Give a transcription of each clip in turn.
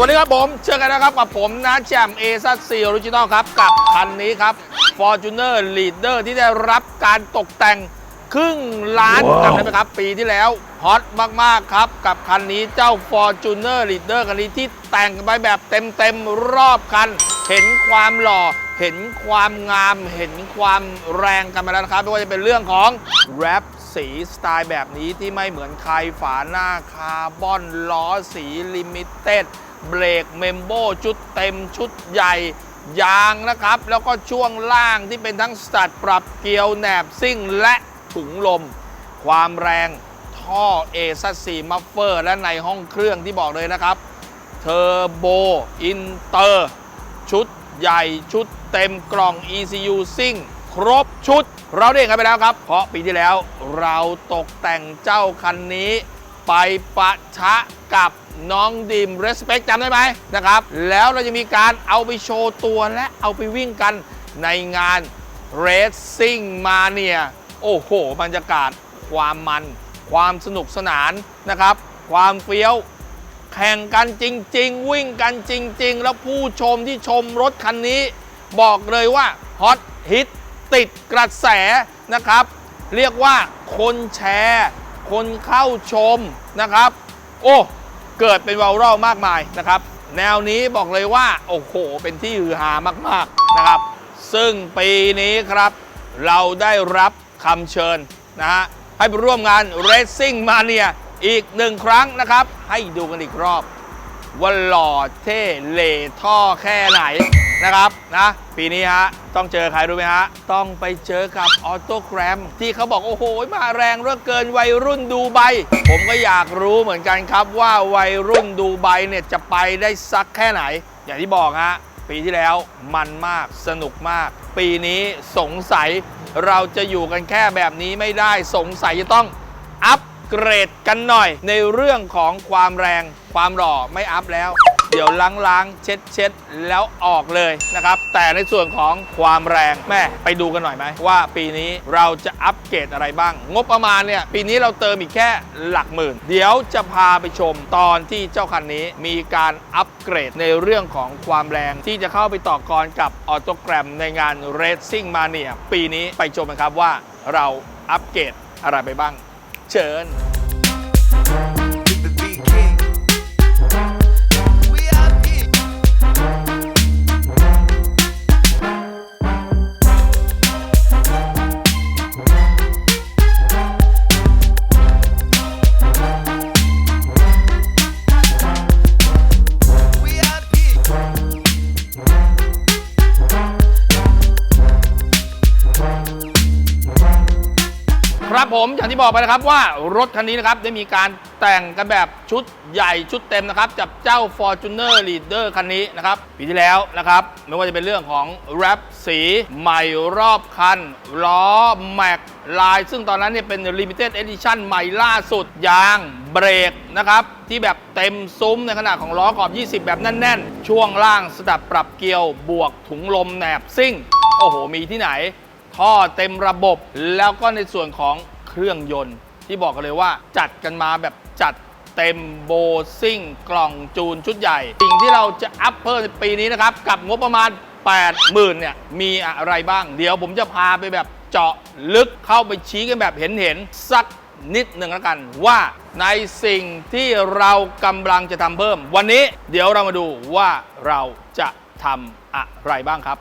วัสดีครับผมเจอกันนะครับกับผมนะแจมเอซัสซีออริจินอลครับ กับคันนี้ครับ Fortuner Leader ที่ได้รับการตกแต่งครึ่งล้านจำได้ไหมครับ ปีที่แล้วฮอตมาก ๆ ครับ กับคันนี้เจ้า Fortuner Leader คันนี้ที่แต่งไปแบบเต็ม ๆ รอบคัน เห็นความหล่อเห็นความงามเห็นความแรงกันมาแล้วนะครับไม่ว่าจะเป็นเรื่องของแรปสีสไตล์แบบนี้ที่ไม่เหมือนใครฝาหน้าคาร์บอนล้อสีลิมิเต็ด เบรกเมมโบชุดเต็มชุดใหญ่ยางนะครับ แล้วก็ช่วงล่างที่เป็นทั้งสตัดปรับเกียวแหนบซิ่งและถุงลม ความแรงท่อเอซัสซีมัฟเฟอร์และในห้องเครื่องที่บอกเลยนะครับเทอร์โบอินเตอร์ชุดใหญ่ชุดเต็มกล่อง ECU ซิ่งครบชุด เราได้เห็นกันไปแล้วครับ เพราะปีที่แล้วเราตกแต่งเจ้าคันนี้ ไปปะชะกับน้องดิม Respect จำได้ไหมนะครับ แล้วเราจะมีการเอาไปโชว์ตัวและเอาไปวิ่งกันในงาน Racing Mania โอ้โห บรรยากาศความมัน ความสนุกสนานนะครับ ความเฟี้ยว แข่งกันจริง ๆ วิ่งกันจริง ๆ แล้วผู้ชมที่ชมรถคันนี้ บอกเลยว่าฮอตฮิตติดกระแสนะครับ เรียกว่าคนแชร์ คนเข้าชมนะครับ โอ้ เกิดเป็นไวรัลมากมายนะครับ แนวนี้บอกเลยว่า โอ้โห เป็นที่ฮือฮามากๆนะครับ ซึ่งปีนี้ครับ เราได้รับคำเชิญนะฮะให้ไปร่วมงาน Racing Mania อีกหนึ่งครั้งนะครับ ให้ดูกันอีกรอบ ว่าหล่อเท่เล่ท่อแค่ไหนนะครับนะปีนี้ฮะ ต้องเจอใครรู้ไหมฮะ ต้องไปเจอกับออโตแกรม ที่เขาบอก โอ้โห มาแรงเหลือเกินวัยรุ่นดูไบผมก็อยากรู้เหมือนกันครับว่าวัยรุ่นดูไบเนี่ย จะไปได้สักแค่ไหน อย่างที่บอกฮะ ปีที่แล้วมันมากสนุกมาก ปีนี้สงสัยเราจะอยู่กันแค่แบบนี้ไม่ได้สงสัยจะต้องอัป เกรดกันหน่อย ในเรื่องของความแรงความหล่อไม่อัพแล้ว เดี๋ยวล้างๆเช็ดเช็ดๆแล้วออกเลยนะครับ แต่ในส่วนของความแรงแม่ไปดูกันหน่อยไหมว่าปีนี้เราจะอัปเกรดอะไรบ้าง งบประมาณเนี่ย ปีนี้เราเติมอีกแค่หลักหมื่น เดี๋ยวจะพาไปชมตอนที่เจ้าคันนี้มีการอัปเกรดในเรื่องของความแรงที่จะเข้าไปต่อกรกับออโตแกรมในงาน Racing Mania ปีนี้ไปชมกันครับว่าเราอัปเกรดอะไรไปบ้าง เชิญ ที่บอกไปนะครับว่ารถคันนี้นะครับได้มีการแต่งกันแบบชุดใหญ่ชุดเต็มนะครับกับเจ้า Fortuner Leader คันนี้นะครับปีที่แล้วนะครับไม่ว่าจะเป็นเรื่องของแรปสีใหม่รอบคัน ล้อแม็กลาย ซึ่งตอนนั้นเนี่ยเป็น Limited Edition ใหม่ล่าสุด ยางเบรกนะครับที่แบบเต็มซุ้มในขนาดของล้อขอบ 20 แบบแน่น ๆ ช่วงล่างสตับปรับเกียวบวกถุงลมแหนบซิ่ง โอ้โห มีที่ไหน ท่อเต็มระบบแล้วก็ในส่วนของ รื่องยนต์ ที่บอกกันเลยว่าจัดกันมาแบบจัดเต็มโบซิ่งกล่องจูนชุดใหญ่ สิ่งที่เราจะอัพเพิ่มในปีนี้นะครับ กับงบประมาณ 80,000เนี่ยมีอะไรบ้าง เดี๋ยวผมจะพาไปแบบเจาะลึกเข้าไปชี้กันแบบเห็นๆสักนิดหนึ่งแล้วกันว่าในสิ่งที่เรากำลังจะทำเพิ่ม วันนี้เดี๋ยวเรามาดูว่าเราจะทำอะไรบ้างครับ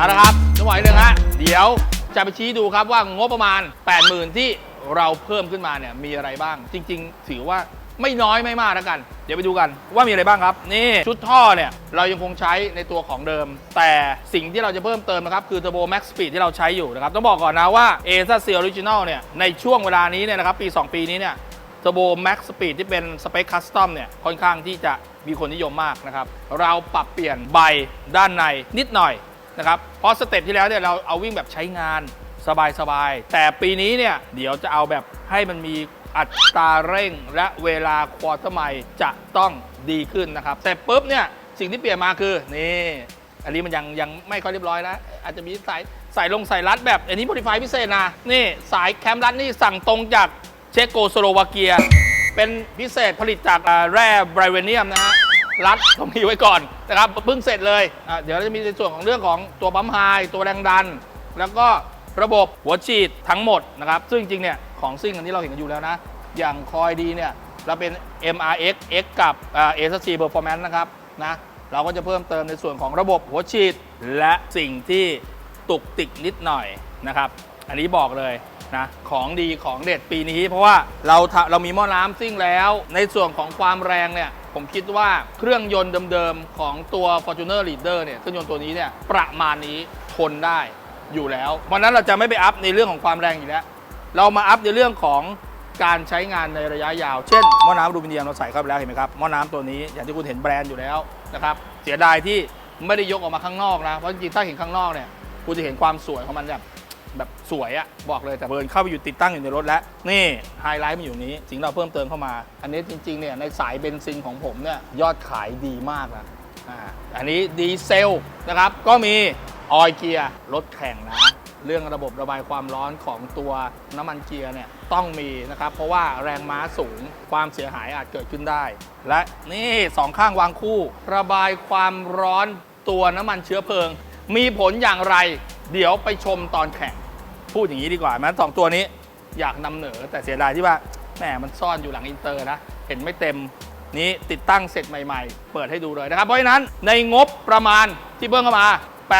เอาละครับจังหวะนึงฮะเดี๋ยวจะไปชี้ดูครับว่างบประมาณ 80,000 ที่เราเพิ่มขึ้นมาเนี่ยมีอะไรบ้าง จริง ๆ ถือว่าไม่น้อยไม่มากแล้วกัน เดี๋ยวไปดูกันว่ามีอะไรบ้างครับ นี่ชุดท่อเนี่ยเรายังคงใช้ในตัวของเดิม แต่สิ่งที่เราจะเพิ่มเติมนะครับ คือ Turbo Max Speed ที่เราใช้อยู่นะครับ ต้องบอกก่อนนะว่า a s a c Original เนี่ยในช่วงเวลานี้เนี่ยนะครับปี 2 ปีนี้เนี่ย Turbo Max Speed ที่เป็นสเปคคัสตอมเนี่ยค่อนข้างที่จะมีคนนิยมมากนะครับ เราปรับเปลี่ยนใบด้านในนิดหน่อย นะครับเพราะสเต็ปที่แล้วเนี่ยเราเอาวิ่งแบบใช้งานสบายๆ แต่ปีนี้เนี่ยเดี๋ยวจะเอาแบบให้มันมีอัตราเร่งและเวลาควอเตอร์ไมล์จะต้องดีขึ้นนะครับแต่ปุ๊บเนี่ยสิ่งที่เปลี่ยนมาคือนี่อันนี้มันยังยังไม่ค่อยเรียบร้อยนะ อาจจะมีสายสายลงสายรัดแบบ อันนี้โมดิฟายพิเศษนะนี่สายแคมรัดนี่สั่งตรงจากเชโกสโลวาเกีย เป็นพิเศษผลิตจากแร่ไบรเวเนียมนะฮะรัดตรงนี้ไว้ก่อน นะครับเพิ่งเสร็จเลยอะเดี๋ยวเราจะมีในส่วนของเรื่องของตัวปั๊มไฮตัวแรงดัน แล้วก็ระบบหัวฉีดทั้งหมดนะครับซึ่งจริงๆเนี่ยของซิ่งอันนี้เราเห็นกันอยู่แล้วนะ อย่างคอยดีเนี่ยเราเป็น MRX X กับ ASC Performance นะครับนะเราก็จะเพิ่มเติมในส่วนของระบบหัวฉีด และสิ่งที่ตุกติกนิดหน่อยนะครับ อันนี้บอกเลยนะของดีของเด็ดปีนี้ เพราะว่าเราเรามีหม้อน้ำซิ่งแล้ว ในส่วนของความแรงเนี่ย ผมคิดว่าเครื่องยนต์เดิมๆ ของตัว Fortuner Leader เนี่ยเครื่องยนต์ตัวนี้เนี่ยประมาณนี้ทนได้อยู่แล้วเพราะฉะนั้นเราจะไม่ไปอัพในเรื่องของความแรงอยู่แล้ว เรามาอัพในเรื่องของการใช้งานในระยะยาว เช่นหม้อน้ำอลูมิเนียมเราใส่เข้าไปแล้วเห็นไหมครับหม้อน้ำตัวนี้อย่างที่คุณเห็นแบรนด์อยู่แล้วนะครับเสียดายที่ไม่ได้ยกออกมาข้างนอกนะเพราะจริงๆถ้าเห็นข้างนอกเนี่ยคุณจะเห็นความสวยของมันแบบ แบบสวยอะบอกเลยแต่เบิร์นเข้าไปอยู่ติดตั้งอยู่ในรถแล้ว นี่ไฮไลท์มันอยู่นี้สิ่งเราเพิ่มเติมเข้ามา อันนี้จริงๆเนี่ยในสายเบนซินของผมเนี่ยยอดขายดีมากนะอ่าอันนี้ดีเซลนะครับก็มีออยเกียร์รถแข่งนะเรื่องระบบระบายความร้อนของตัวน้ำมันเกียร์เนี่ยต้องมีนะครับ เพราะว่าแรงม้าสูงความเสียหายอาจเกิดขึ้นได้ และนี่สองข้างวางคู่ ระบายความร้อนตัวน้ำมันเชื้อเพลิง มีผลอย่างไร เดี๋ยวไปชมตอนแข่ง พูดอย่างนี้ดีกว่าแม้สองตัวนี้อยากนำเหนอแต่เสียดายที่ว่าแหมมันซ่อนอยู่หลังอินเตอร์นะ เห็นไม่เต็มนี้ติดตั้งเสร็จใหม่ๆ เปิดให้ดูเลยนะครับ เพราะฉะนั้นในงบประมาณที่เพิ่มเข้ามา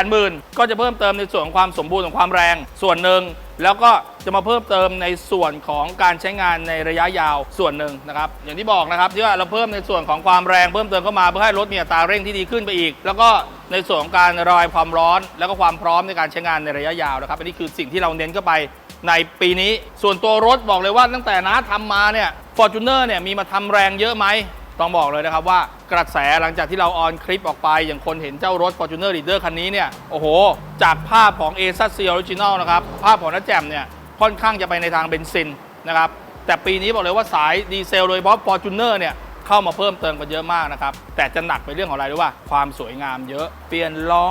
80,000 ก็จะเพิ่มเติมในส่วนของความสมบูรณ์ของความแรง ส่วนหนึ่ง แล้วก็จะมาเพิ่มเติมในส่วนของการใช้งานในระยะยาวส่วนหนึ่งนะครับอย่างที่บอกนะครับที่ว่าเราเพิ่มในส่วนของความแรงเพิ่มเติมเข้ามาเพื่อให้รถมีอัตราเร่งที่ดีขึ้นไปอีก แล้วก็ในส่วนของการระบายความร้อน แล้วก็ความพร้อมในการใช้งานในระยะยาวนะครับอันนี้คือสิ่งที่เราเน้นเข้าไปในปีนี้ ส่วนตัวรถบอกเลยว่าตั้งแต่น้าทำมาเนี่ย Fortuner เนี่ยมีมาทำแรงเยอะไหม ต้องบอกเลยนะครับว่ากระแสหลังจากที่เราออนคลิปออกไป อย่างคนเห็นเจ้ารถ Fortuner Leader คันนี้เนี่ย โอ้โห จากภาพของ a s a c Original นะครับ ภาพของน้าแจ่มเนี่ย ค่อนข้างจะไปในทางเบนซินนะครับ แต่ปีนี้บอกเลยว่าสายดีเซลโดยเฉพาะ Fortuner เนี่ย เข้ามาเพิ่มเติมกันเยอะมากนะครับ แต่จะหนักไปเรื่องของอะไรรู้ป่ะความสวยงามเยอะ เปลี่ยนล้อ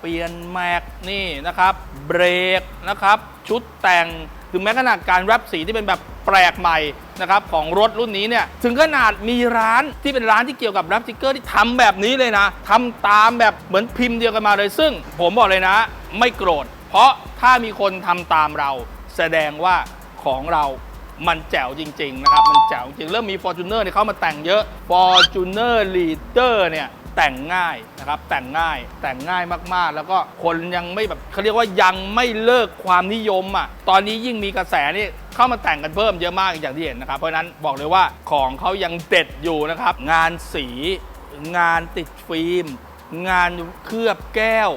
เปลี่ยนแม็กนี่นะครับ เบรกนะครับ ชุดแต่ง ถึงแม้ขนาดการแรปสีที่เป็นแบบแปลกใหม่นะครับของรถรุ่นนี้เนี่ยถึงขนาดมีร้านที่เป็นร้านที่เกี่ยวกับแรปสติกเกอร์ที่ทำแบบนี้เลยนะทำตามแบบเหมือนพิมพ์เดียวกันมาเลย ซึ่งผมบอกเลยนะ ไม่โกรธ เพราะถ้ามีคนทำตามเรา แสดงว่าของเรา มันแจ๋วจริงๆนะครับ มันแจ๋วจริง เริ่มมี Fortuner เนี่ยเข้ามาแต่งเยอะ Fortuner Leader เนี่ยแต่งง่ายนะครับแต่งง่ายแต่งง่ายมากๆ แล้วก็คนยังไม่แบบเขาเรียกว่ายังไม่เลิกความนิยมอะตอนนี้ยิ่งมีกระแสนี่เข้ามาแต่งกันเพิ่มเยอะมากอย่างที่เห็นนะครับ เพราะฉะนั้นบอกเลยว่าของเขายังเด็ดอยู่นะครับ งานสี งานติดฟิล์ม งานเคลือบแก้ว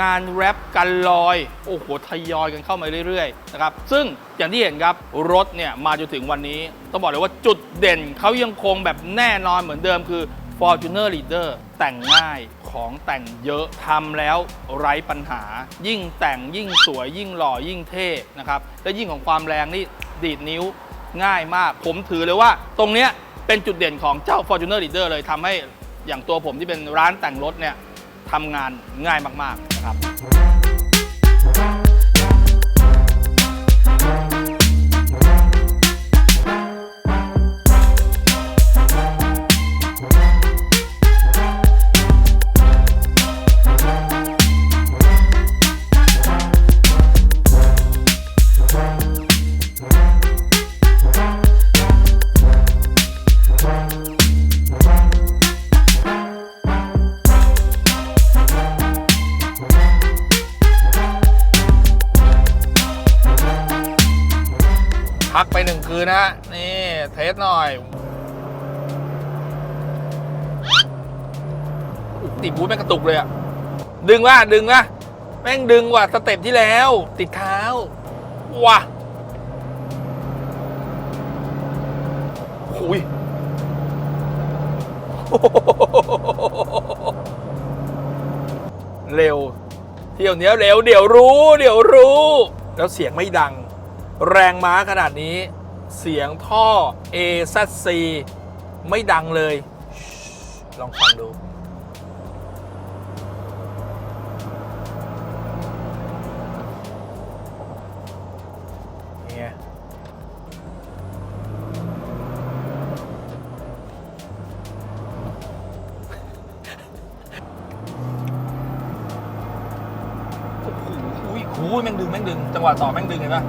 งานแรปกันลอย โอ้โหทยอยกันเข้ามาเรื่อยๆนะครับซึ่งอย่างที่เห็นครับรถเนี่ยมาจนถึงวันนี้ ต้องบอกเลยว่าจุดเด่นเขายังคงแบบแน่นอนเหมือนเดิมคือ Fortuner Leader แต่งง่ายของแต่งเยอะทำแล้วไร้ปัญหา ยิ่งแต่งยิ่งสวยยิ่งหล่อยิ่งเท่นะครับและยิ่งของความแรงนี่ดีดนิ้วง่ายมาก ผมถือเลยว่า ตรงเนี้ยเป็นจุดเด่นของเจ้า Fortuner Leader เลยทำให้อย่างตัวผมที่เป็นร้านแต่งรถเนี่ย ทำงานง่ายมากๆนะครับ ไปหนึ่งคืนนะฮะ นี่เทสหน่อยติดบูทแม่งกระตุกเลยอะดึงว่าดึงว่าแม่งดึงกว่าสเต็ปที่แล้ว ติดเท้าว้าหุยเร็ว เที่ยวเนี้ยเร็ว เดี๋ยวรู้ เดี๋ยวรู้ แล้วเสียงไม่ดัง แรงม้าขนาดนี้ เสียงท่อ AZC ไม่ดังเลย ลองฟังดูเนี่ยโอ้โหอุ้ยแม่งดึง แม่งดึง จังหวะต่อแม่งดึงเห็นปะ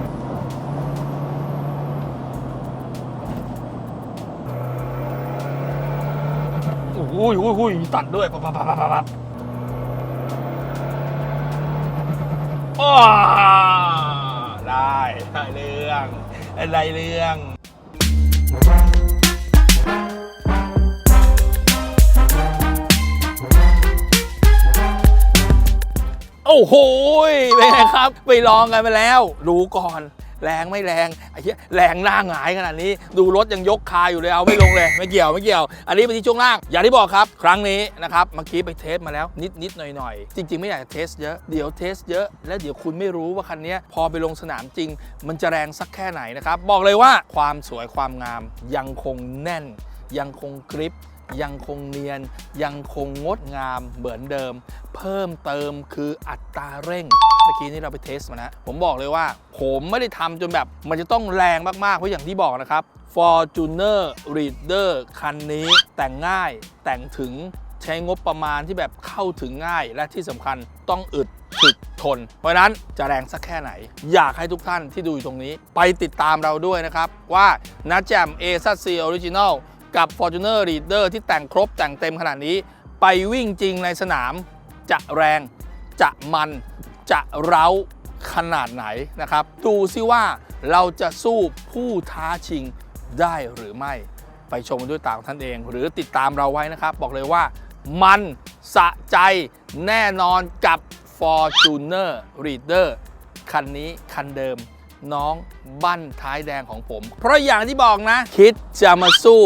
อ้โหโอ้โหตัดด้วยปั๊บปั๊บปั๊บปั๊บอ้าได้ได้เรื่องอะได้เรื่องโอ้โหเป็นไงครับ ไปลองกันไปแล้ว รู้ก่อน แรงไม่แรงไอ้เหี้ยแรงหน้าหงายขนาดนี้ ดูรถยังยกคาอยู่เลยเอาไม่ลงเลยไม่เกี่ยวไม่เกี่ยว อันนี้ไปที่ช่วงล่าง อย่างที่บอกครับ ครั้งนี้นะครับเมื่อกี้ไปเทสมาแล้วนิดนิดหน่อยหน่อยจริง ๆ ไม่อยากจะเทสเยอะเดี๋ยวเทสเยอะ แล้วเดี๋ยวคุณไม่รู้ว่าคันนี้พอไปลงสนามจริง มันจะแรงสักแค่ไหนนะครับบอกเลยว่าความสวยความงามยังคงแน่นยังคงกริป ยังคงเนียนยังคงงดงามเหมือนเดิม เพิ่มเติมคืออัตราเร่ง เมื่อกี้นี้เราไปเทสมานะผมบอกเลยว่า ผมไม่ได้ทำจนแบบ มันจะต้องแรงมากๆ เพราะอย่างที่บอกนะครับ Fortuner Reader คันนี้แต่งง่ายแต่งถึงใช้งบประมาณที่แบบเข้าถึงง่ายและที่สำคัญต้องอึดถึกทน เพราะนั้นจะแรงสักแค่ไหน อยากให้ทุกท่านที่ดูอยู่ตรงนี้ ไปติดตามเราด้วยนะครับ ว่านัดแจม A ซั C Original กับ Fortuner Reader ที่แต่งครบแต่งเต็มขนาดนี้ ไปวิ่งจริงในสนามจะแรง จะมันจะเร้าขนาดไหนนะครับ ดูซิว่าเราจะสู้ผู้ท้าชิงได้หรือไม่ ไปชมกันด้วยตาของท่านเอง หรือติดตามเราไว้นะครับ บอกเลยว่ามันสะใจแน่นอนกับ Fortuner Reader คันนี้คันเดิมน้องบั้นท้ายแดงของผม เพราะอย่างที่บอกนะ คิดจะมาสู้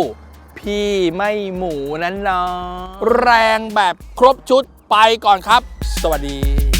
พี่ไม่หมูนั้นเนาะแรงแบบครบชุดไปก่อนครับ สวัสดี